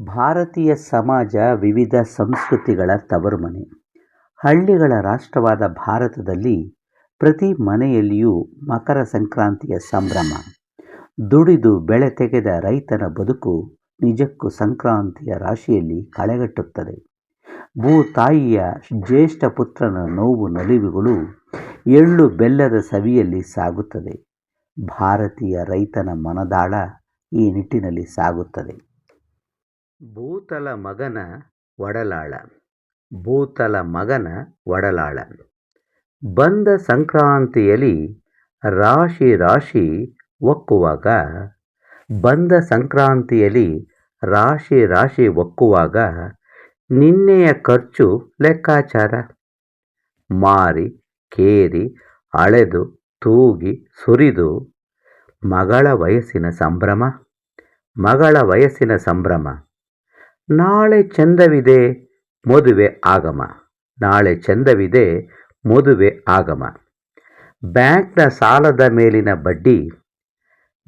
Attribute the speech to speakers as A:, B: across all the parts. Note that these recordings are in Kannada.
A: ಭಾರತೀಯ ಸಮಾಜ ವಿವಿಧ ಸಂಸ್ಕೃತಿಗಳ ತವರುಮನೆ. ಹಳ್ಳಿಗಳ ರಾಷ್ಟ್ರವಾದ ಭಾರತದಲ್ಲಿ ಪ್ರತಿ ಮನೆಯಲ್ಲಿಯೂ ಮಕರ ಸಂಕ್ರಾಂತಿಯ ಸಂಭ್ರಮ. ದುಡಿದು ಬೆಳೆ ತೆಗೆದ ರೈತನ ಬದುಕು ನಿಜಕ್ಕೂ ಸಂಕ್ರಾಂತಿಯ ರಾಶಿಯಲ್ಲಿ ಕಳೆಗಟ್ಟುತ್ತದೆ. ಭೂತಾಯಿಯ ಜ್ಯೇಷ್ಠ ಪುತ್ರನ ನೋವು ನಲಿವುಗಳು ಎಳ್ಳು ಬೆಲ್ಲದ ಸವಿಯಲ್ಲಿ ಸಾಗುತ್ತದೆ. ಭಾರತೀಯ ರೈತನ ಮನದಾಳ ಈ ನಿಟ್ಟಿನಲ್ಲಿ ಸಾಗುತ್ತದೆ. ಭೂತಲ ಮಗನ ಒಡಲಾಳ. ಭೂತಲ ಮಗನ ಒಡಲಾಳ. ಬಂದ ಸಂಕ್ರಾಂತಿಯಲಿ ರಾಶಿ ರಾಶಿ ಒಕ್ಕುವಾಗ, ಬಂದ ಸಂಕ್ರಾಂತಿಯಲಿ ರಾಶಿ ರಾಶಿ ಒಕ್ಕುವಾಗ ನಿನ್ನೆಯ ಖರ್ಚು ಲೆಕ್ಕಾಚಾರ? ಮಾರಿ, ಕೇರಿ, ಅಳೆದು, ತೂಗಿ, ಸುರಿದು, ಮಗಳ ವಯಸ್ಸಿನ ಸಂಭ್ರಮ? ಮಗಳ ವಯಸ್ಸಿನ ಸಂಭ್ರಮ. ನಾಳೆ ಚಂದವಿದೆ, ಮದುವೆ ಆಗಮ. ನಾಳೆ ಚಂದವಿದೆ, ಮದುವೆ ಆಗಮ. ಬ್ಯಾಂಕ್ನ ಸಾಲದ ಮೇಲಿನ ಬಡ್ಡಿ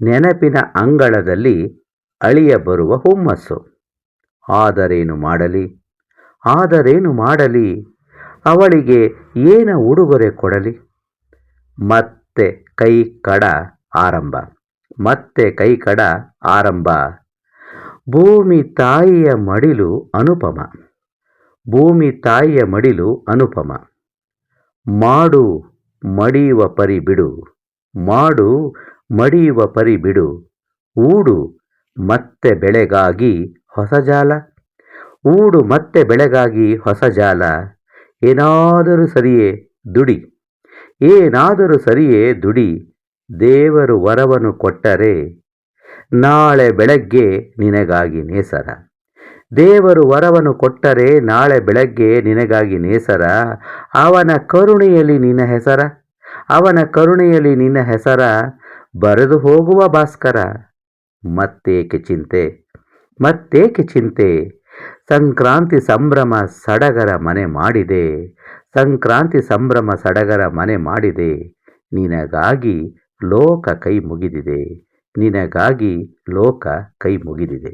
A: ನೆನಪಿನ ಅಂಗಳದಲ್ಲಿ ಅಳಿಯ ಬರುವ ಹುಮ್ಮಸ್ಸು. ಆದರೇನು ಮಾಡಲಿ? ಆದರೇನು ಮಾಡಲಿ? ಅವಳಿಗೆ ಏನ ಉಡುಗೊರೆ ಕೊಡಲಿ? ಮತ್ತೆ ಕೈ ಕಡ ಆರಂಭ. ಮತ್ತೆ ಕೈ ಕಡ ಆರಂಭ. ಭೂಮಿ ತಾಯಿಯ ಮಡಿಲು ಅನುಪಮ. ಭೂಮಿ ತಾಯಿಯ ಮಡಿಲು ಅನುಪಮ. ಮಾಡು, ಮಡಿಯುವ ಪರಿ ಬಿಡು. ಮಾಡು, ಮಡಿಯುವ ಪರಿ ಬಿಡು. ಊಡು, ಮತ್ತೆ ಬೆಳೆಗಾಗಿ ಹೊಸ ಜಾಲ. ಊಡು, ಮತ್ತೆ ಬೆಳೆಗಾಗಿ ಹೊಸ ಜಾಲ. ಏನಾದರೂ ಸರಿಯೇ ದುಡಿ. ಏನಾದರೂ ಸರಿಯೇ ದುಡಿ. ದೇವರು ವರವನ್ನು ಕೊಟ್ಟರೆ ನಾಳೆ ಬೆಳಗ್ಗೆ ನಿನಗಾಗಿ ನೇಸರ. ದೇವರು ವರವನ್ನು ಕೊಟ್ಟರೆ ನಾಳೆ ಬೆಳಗ್ಗೆ ನಿನಗಾಗಿ ನೇಸರ. ಅವನ ಕರುಣೆಯಲ್ಲಿ ನಿನ್ನ ಹೆಸರ. ಅವನ ಕರುಣೆಯಲ್ಲಿ ನಿನ್ನ ಹೆಸರ. ಬರೆದು ಹೋಗುವ ಭಾಸ್ಕರ. ಮತ್ತೇಕೆ ಚಿಂತೆ? ಮತ್ತೇಕೆ ಚಿಂತೆ? ಸಂಕ್ರಾಂತಿ ಸಂಭ್ರಮ ಸಡಗರ ಮನೆ ಮಾಡಿದೆ. ಸಂಕ್ರಾಂತಿ ಸಂಭ್ರಮ ಸಡಗರ ಮನೆ ಮಾಡಿದೆ. ನಿನಗಾಗಿ ಲೋಕ ಕೈ ಮುಗಿದಿದೆ. ನಿನಗಾಗಿ ಲೋಕ ಕೈ ಮುಗಿದಿದೆ